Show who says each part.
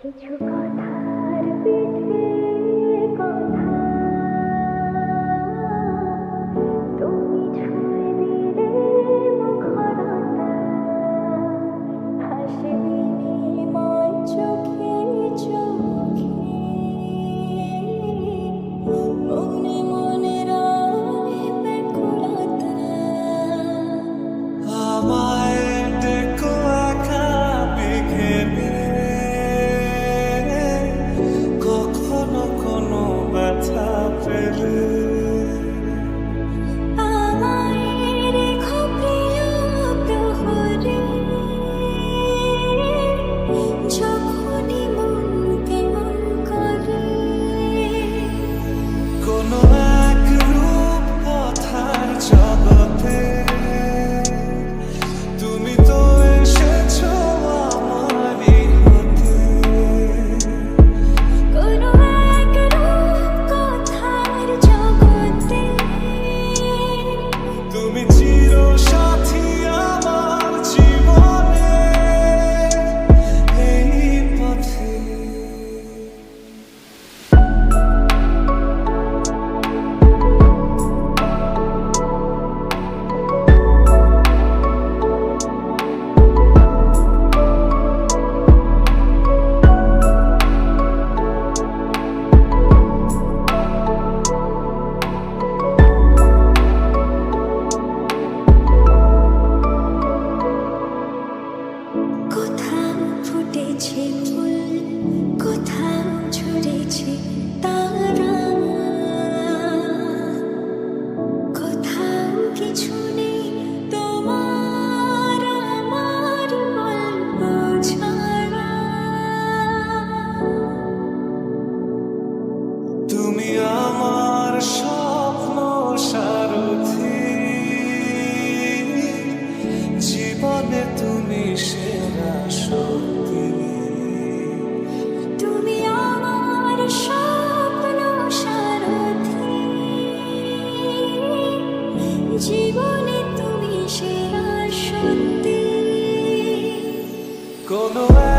Speaker 1: Cucu. Spirit. জীবনে তুমি সেরা
Speaker 2: সত্যি।
Speaker 1: কোনো